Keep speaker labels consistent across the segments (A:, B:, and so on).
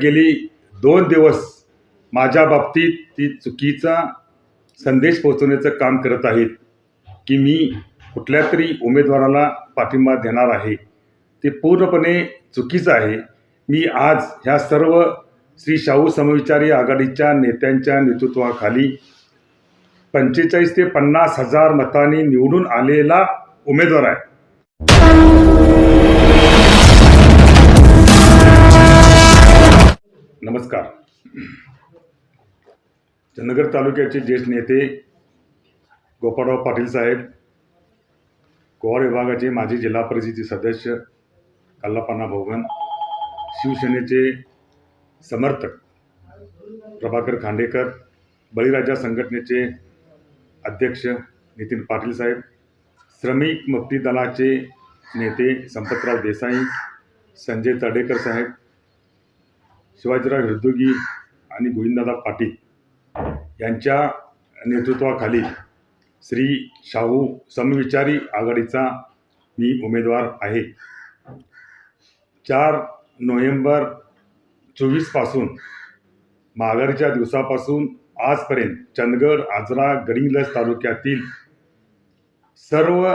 A: गेली दोन दिवस माझ्या बाबतीत ती चुकीचा संदेश पोहोचवण्याचं काम करत आहेत की मी कुठल्या तरी उमेदवाराला पाठिंबा देणार आहे. ते पूर्णपणे चुकीचं आहे. मी आज ह्या सर्व श्री शाहू समविचारी आघाडीच्या नेत्यांच्या नेतृत्वाखाली पंचेचाळीस ते पन्नास हजार मतांनी निवडून आलेला उमेदवार आहे. नमस्कार. चंदगड तालुक्याचे ज्येष्ठ नेते गोपाळराव पाटील साहेब गोवा विभागाचे माजी जिल्हा परिषदेचे सदस्य कल्लापन्ना भोगन शिवसेनेचे समर्थक प्रभाकर खांडेकर बळीराजा संघटनेचे अध्यक्ष नितीन पाटील साहेब श्रमिक मुक्ती दलाचे नेते संपतराव देसाई संजय तडेकर साहेब शिवाजीराव हिरदुगी आणि गोविंददादा पाटील यांच्या नेतृत्वाखाली श्री शाहू समविचारी आघाडीचा मी उमेदवार आहे. चार नोव्हेंबर चोवीसपासून माघारीच्या दिवसापासून आजपर्यंत चंदगड आजरा गडिंगलज तालुक्यातील सर्व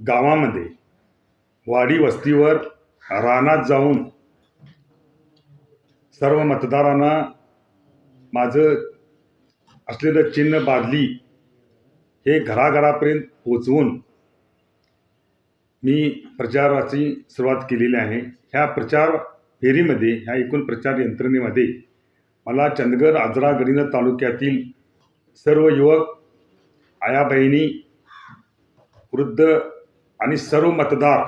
A: गावामध्ये वाडी वस्तीवर रानात जाऊन सर्व मतदारांना माझं असलेलं चिन्ह बादली हे घराघरापर्यंत पोचवून मी प्रचाराची सुरुवात केलेली आहे. ह्या प्रचार फेरीमध्ये ह्या एकूण प्रचार यंत्रणेमध्ये मला चंदगड आजरा गडिंग तालुक्यातील सर्व युवक आया बहिणी वृद्ध आणि सर्व मतदार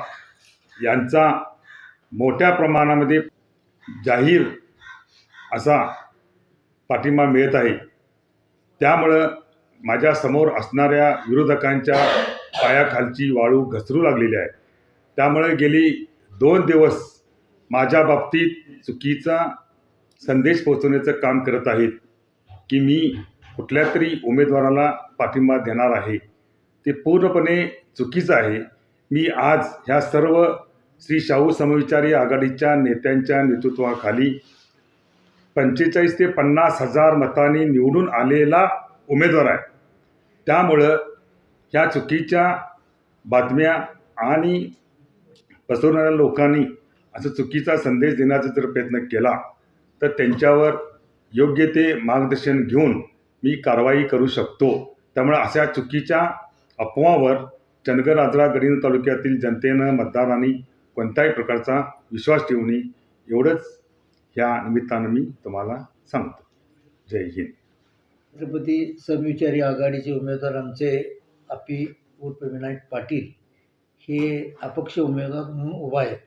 A: यांचा मोठ्या प्रमाणामध्ये जाहीर असा पाठिंबा मिळत आहे. त्यामुळं माझ्यासमोर असणाऱ्या विरोधकांच्या पायाखालची वाळू घसरू लागलेली आहे. त्यामुळे गेली दोन दिवस माझ्या बाबतीत चुकीचा संदेश पोहोचवण्याचं काम करत आहेत की मी कुठल्या तरी उमेदवाराला पाठिंबा देणार आहे. ते पूर्णपणे चुकीचं आहे. मी आज ह्या सर्व श्री शाहू समविचारी आघाडीच्या नेत्यांच्या नेतृत्वाखाली पंचेचाळीस ते पन्नास हजार मतांनी निवडून आलेला उमेदवार आहे. त्यामुळं ह्या चुकीच्या बातम्या आणि पसरवणाऱ्या लोकांनी असं चुकीचा संदेश देण्याचा जर प्रयत्न केला तर त्यांच्यावर योग्य ते मार्गदर्शन घेऊन मी कारवाई करू शकतो. त्यामुळे अशा चुकीच्या अफवावर चंदगड आजरा गडिंग तालुक्यातील जनतेनं मतदारांनी कोणत्याही प्रकारचा विश्वास ठेवणे एवढंच ह्या निमित्तानं मी तुम्हाला सांगतो. जय हिंद.
B: छत्रपती समविचारी आघाडीचे उमेदवार आमचे आपी उर्फ विनायक पाटील हे अपक्ष उमेदवार म्हणून उभा आहेत.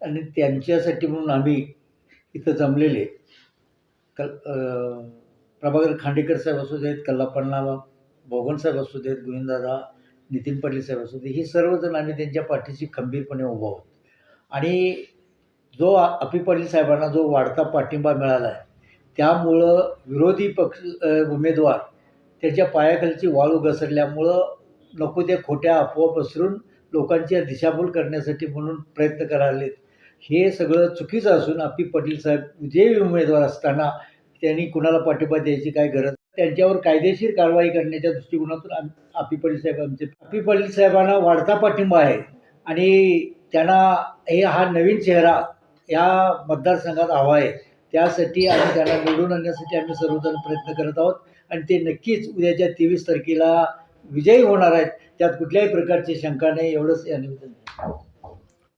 B: आणि त्यांच्यासाठी म्हणून आम्ही इथं जमलेले कल प्रभाकर खांडेकर साहेब असू देत कल्लापण्णा भोगन साहेब असू देत गोविंदादा नितीन पाटील साहेब असू दे हे सर्वजण आम्ही त्यांच्या पाठीशी खंबीरपणे उभा आहोत. आणि जो आ- पाटील साहेबांना जो वाढता पाठिंबा मिळाला आहे त्यामुळं विरोधी पक्ष उमेदवार त्याच्या पायाखालची वाळू घसरल्यामुळं नको त्या खोट्या अफवा पसरून लोकांची दिशाभूल करण्यासाठी म्हणून प्रयत्न करायलेत. हे सगळं चुकीचं असून आपी पाटील साहेब विजयी उमेदवार असताना त्यांनी कुणाला पाठिंबा द्यायची काय गरज त्यांच्यावर कायदेशीर कारवाई करण्याच्या दृष्टिकोनातून आम आपी पाटील साहेब आमचे आपी पाटील साहेबांना वाढता पाठिंबा आहे आणि त्यांना हे हा नवीन चेहरा या मतदारसंघात हवा आहे. त्यासाठी आम्ही त्याला निवडून आणण्यासाठी आम्ही सर्वजण प्रयत्न करत आहोत. आणि ते नक्कीच उद्याच्या तेवीस तारखेला विजयी होणार आहेत. त्यात कुठल्याही प्रकारची शंका नाही. एवढंच या निवेदन